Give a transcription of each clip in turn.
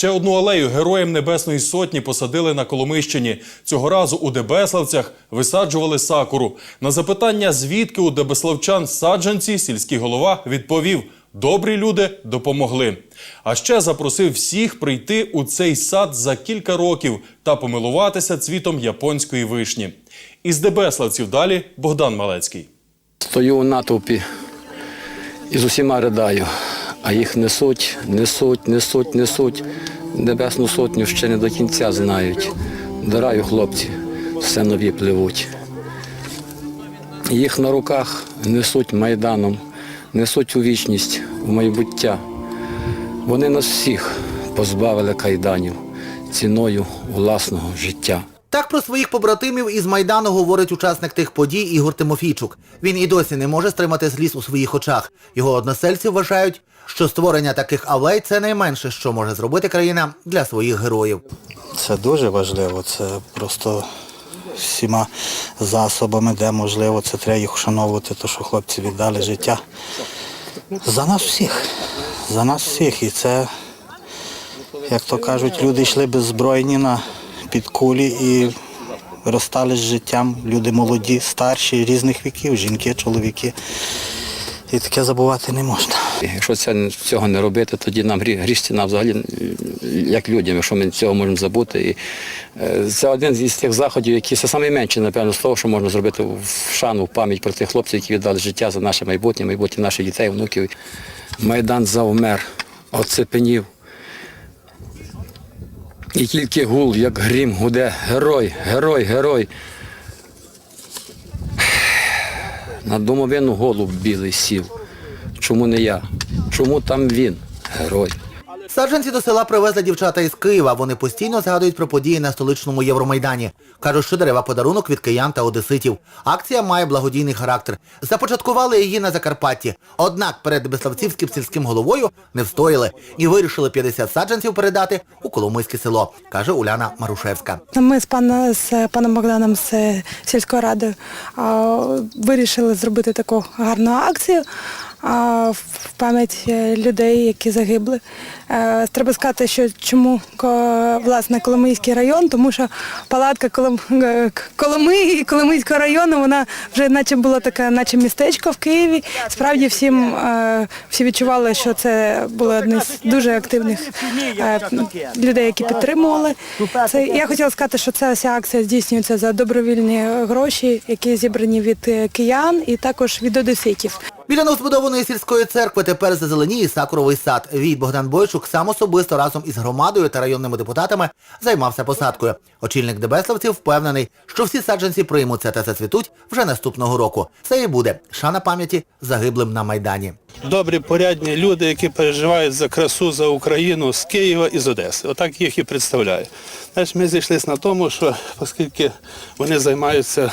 Ще одну алею героям Небесної Сотні посадили на Коломищині. Цього разу у Дебеславцях висаджували сакуру. На запитання, звідки у Дебеславчан саджанці, сільський голова відповів: добрі люди допомогли. А ще запросив всіх прийти у цей сад за кілька років та помилуватися цвітом японської вишні. Із Дебеславців далі Богдан Малецький. Стою у натовпі і з усіма ридаю, а їх несуть, несуть, несуть, несуть. Небесну сотню ще не до кінця знають. До раю хлопці все нові пливуть. Їх на руках несуть майданом, несуть у вічність, в майбуття. Вони нас всіх позбавили кайданів ціною власного життя. Так про своїх побратимів із Майдану говорить учасник тих подій Ігор Тимофійчук. Він і досі не може стримати сліз у своїх очах. Його односельці вважають, що створення таких алей це найменше, що може зробити країна для своїх героїв. Це дуже важливо. Це просто всіма засобами, де можливо, це треба їх вшановувати, то що хлопці віддали життя. За нас всіх. За нас всіх. І це, як то кажуть, люди йшли беззбройні на під кулі і розстали з життям. Люди молоді, старші, різних віків, жінки, чоловіки. І таке забувати не можна. Якщо це, цього не робити, тоді нам грі- гріш ціна взагалі як людям, якщо ми цього можемо забути. І е, це один із тих заходів, які це найменше, напевно, слово, що можна зробити в шану, в пам'ять про тих хлопців, які віддали життя за наше майбутнє, майбутнє наших дітей, внуків. Майдан завмер, оцепенів. І тільки гул, як грім, гуде герой, герой, герой. На домовину голуб білий сів. Чому не я? Чому там він? Герой. Саджанці до села привезли дівчата із Києва. Вони постійно згадують про події на столичному Євромайдані. Кажуть, що дерева подарунок від киян та одеситів. Акція має благодійний характер. Започаткували її на Закарпатті. Однак перед Беславцівським сільським головою не встояли і вирішили 50 саджанців передати у Коломийське село, каже Уляна Марушевська. Ми з пана з паном Богданом з е, сільської ради вирішили зробити таку гарну акцію пам'ять е, людей, які загибли. Е, Треба сказати, що чому власне Коломийський район, тому що палатка е, Коломиї, Коломийського району, вона вже наче була така, наче містечко в Києві. Справді всім всі відчували, що це було одне з дуже активних людей, які підтримували. Це я хотіла сказати, що ця вся акція здійснюється за добровільні гроші, які зібрані від киян і також від одеситів. Біля новозбудованої сільської церкви тепер зазеленіє сакуровий сад. Вій Богдан Бойчук сам особисто разом із громадою та районними депутатами займався посадкою. Очільник Дебеславців впевнений, що всі саджанці приймуться та зацвітуть вже наступного року. Це і буде шана пам'яті загиблим на Майдані. добрі, порядні люди, які переживають за красу, за Україну з Києва і з Одеси. Отак їх і представляю. Знаєш, ми зійшлися на тому, що оскільки вони займаються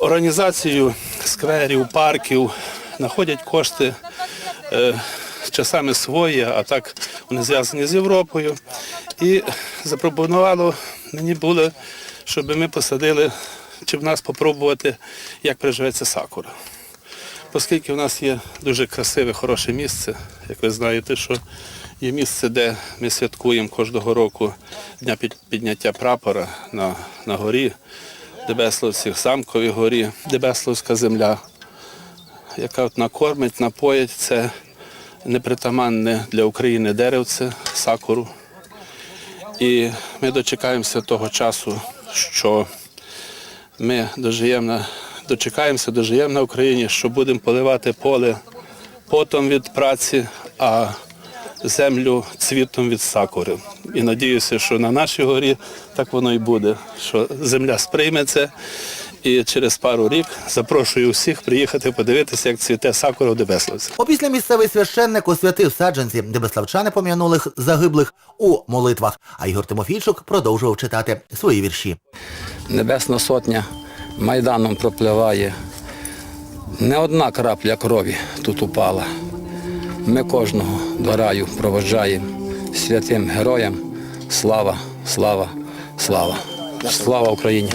організацією скверів, парків, знаходять кошти е, часами свої, а так вони зв'язані з Європою. І запропонувало мені було, щоб ми посадили, чи в нас попробувати, як приживеться сакура. Оскільки в нас є дуже красиве, хороше місце, як ви знаєте, що є місце, де ми святкуємо кожного року Дня підняття прапора на, на горі Дебеславців, Самковій горі, Дебеславська земля, яка от накормить, напоїть це непритаманне для України деревце, сакуру. І ми дочекаємося того часу, що ми дожиємо на, дочекаємося, дожиємо на Україні, що будемо поливати поле потом від праці, а землю цвітом від сакури. І надіюся, що на нашій горі так воно і буде, що земля сприйме це. І через пару рік запрошую всіх приїхати подивитися, як цвіте сакура в Дебеславці. Опісля місцевий священник освятив саджанці, дебеславчани пом'янулих загиблих у молитвах. А Ігор Тимофійчук продовжував читати свої вірші. Небесна сотня майданом пропливає. Не одна крапля крові тут упала. Ми кожного до раю проводжаємо святим героям. Слава, слава, слава. Слава Україні!